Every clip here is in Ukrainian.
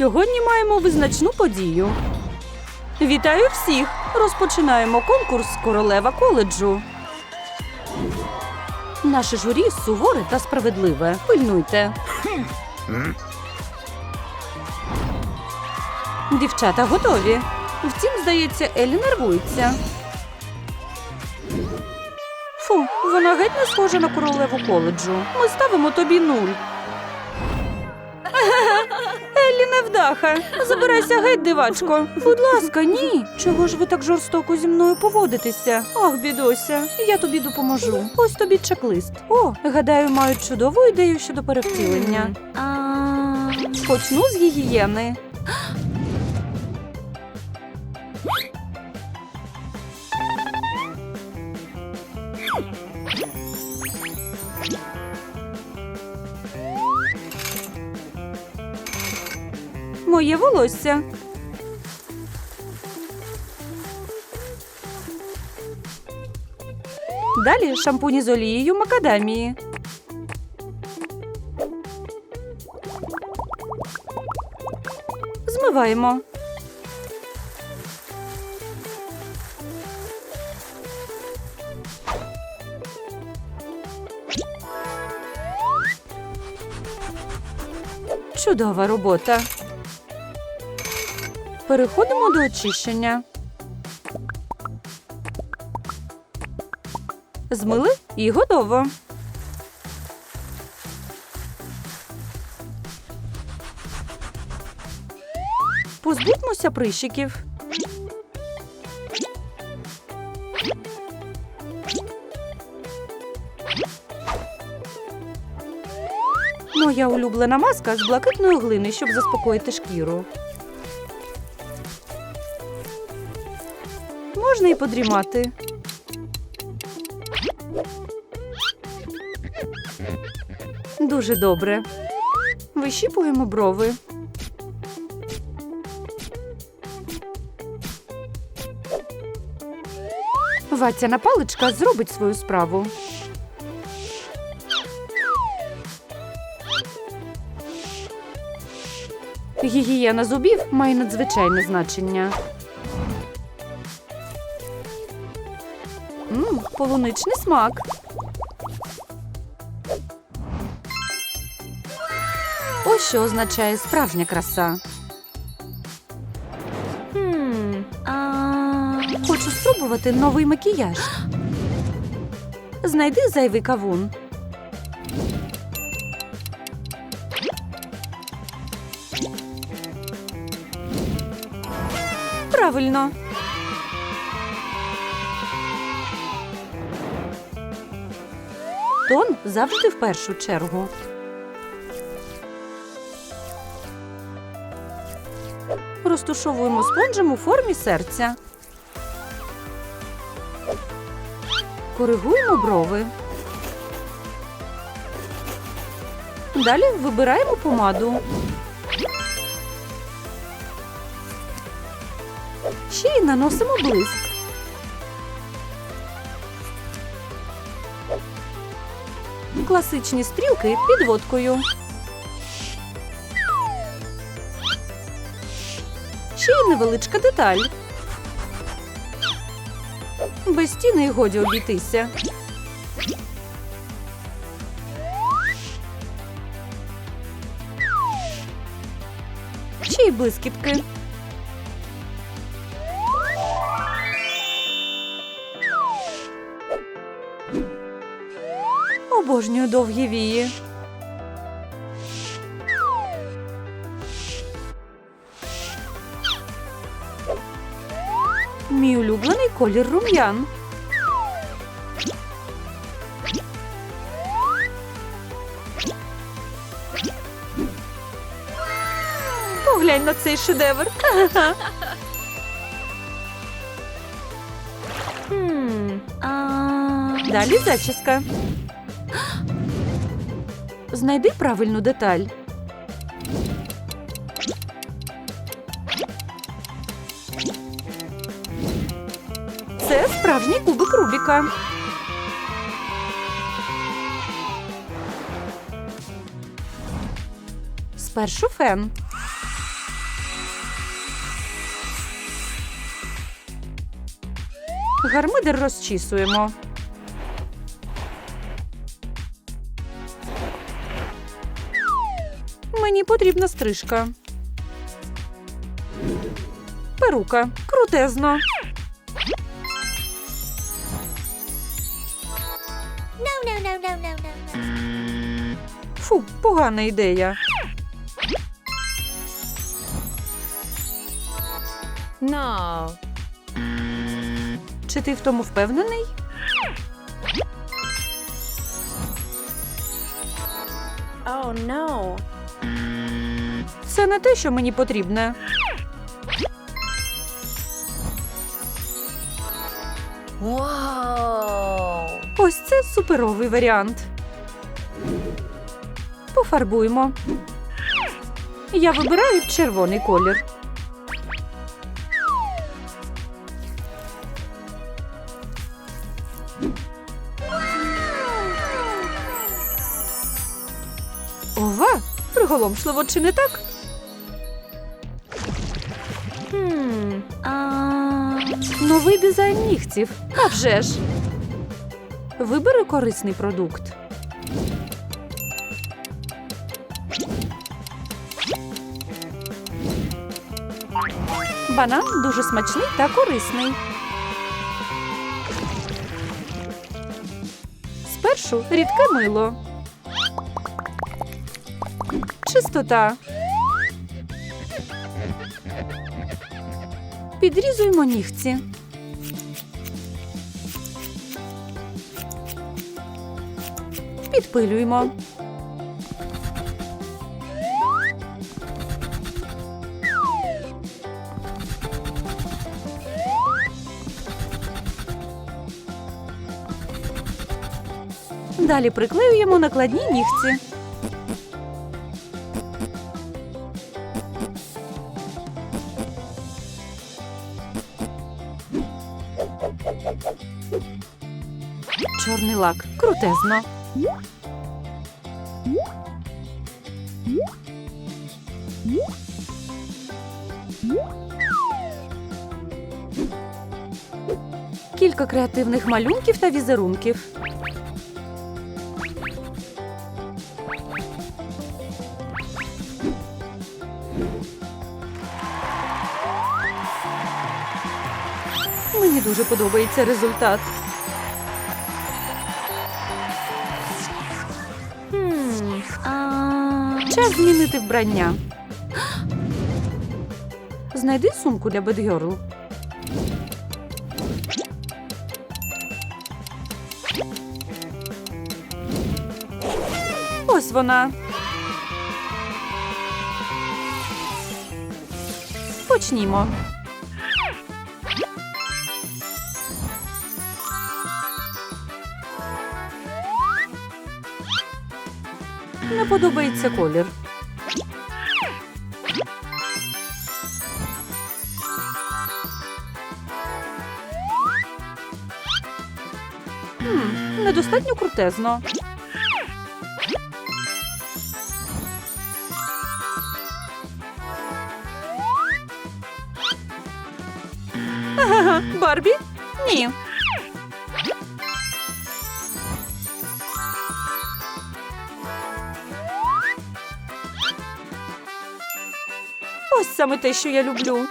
Сьогодні маємо визначну подію. Вітаю всіх! Розпочинаємо конкурс Королева коледжу. Наше журі суворе та справедливе. Пильнуйте. Дівчата готові. Втім, здається, Елі нервується. Фу, вона геть не схожа на королеву коледжу. Ми ставимо тобі нуль. Еллі невдаха. Забирайся геть, дивачко. Будь ласка, ні. Чого ж ви так жорстоко зі мною поводитеся? Ах, бідося, я тобі допоможу. Ось тобі чек-лист. О, гадаю, маю чудову ідею щодо перевтілення. Почну з гігієни. Моє волосся. Далі шампуні з олією макадамії. Змиваємо. Чудова робота. Переходимо до очищення. Змили і готово. Позбудьмося прищиків. Моя улюблена маска з блакитної глини, щоб заспокоїти шкіру. Можна і подрімати. Дуже добре. Вищіпуємо брови. Ватяна паличка зробить свою справу. Гігієна зубів має надзвичайне значення. Полуничний смак. Ось що означає справжня краса. Хочу спробувати новий макіяж. Знайди зайвий кавун. Правильно. Тон завжди в першу чергу. Розтушовуємо спонжем у формі серця. Коригуємо брови. Далі вибираємо помаду. Ще й наносимо блиск. Класичні стрілки підводкою. Ще й невеличка деталь. Без стіни й годі обійтися. Ще й блискітки. Обожнюю довгі вії. Мій улюблений колір рум'ян. Поглянь на цей шедевр. Далі зачіска. Знайди правильну деталь. Це справжній кубик Рубіка. Спершу фен. Гармидер розчісуємо. Мені потрібна стрижка. Перука. Крутезно. No, no, no, no, no, no, no. Фу, погана ідея. No. Чи ти в тому впевнений? Oh no. Це не те, що мені потрібне. Вау! Ось це суперовий варіант. Пофарбуємо. Я вибираю червоний колір. Приголомшливо, чи не так? Хм, новий дизайн нігтів. А вже ж. Вибери корисний продукт. Банан дуже смачний та корисний. Спершу рідке мило. Чистота. Підрізуємо нігці. Підпилюємо. Далі приклеюємо накладні нігці. Чорний лак. Крутезно. Кілька креативних малюнків та візерунків. Мені дуже подобається результат. Час змінити вбрання. Знайди сумку для бедгерл. Ось вона. Почнімо. Не подобається колір. Хм, недостатньо крутезно. Барбі? Ні. Саме те, що я люблю.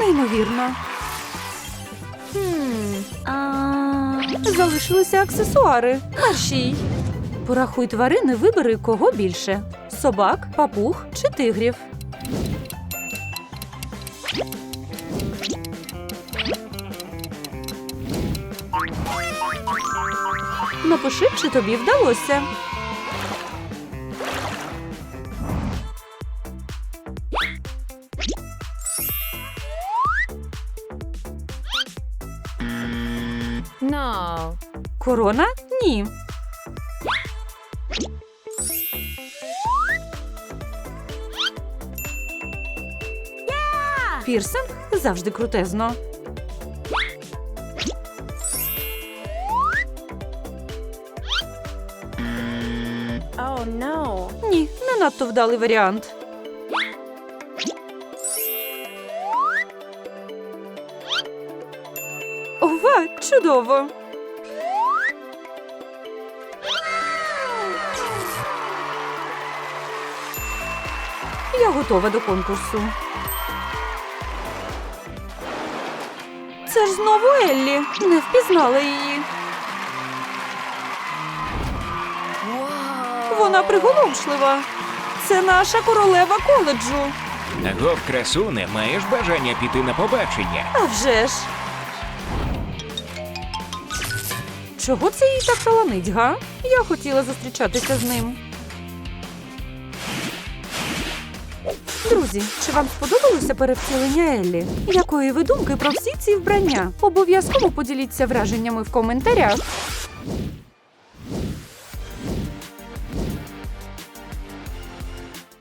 Неймовірно. Хм, залишилися аксесуари. Мерщій. Порахуй тварини, вибери кого більше: собак, папуг чи тигрів. Напиши, чи тобі вдалося. No. Корона? Ні. Пірсинг завжди крутезно. Ні, не надто вдалий варіант. Ова, чудово! Я готова до конкурсу. Це ж знову Еллі. Не впізнала її. Вона приголомшлива. Це наша королева коледжу. Агов, красуне, маєш бажання піти на побачення? А вже ж. Чого це їй так таланить, га? Я хотіла зустрічатися з ним. Друзі, чи вам сподобалося перевтілення Еллі? Якої ви думки про всі ці вбрання? Обов'язково поділіться враженнями в коментарях.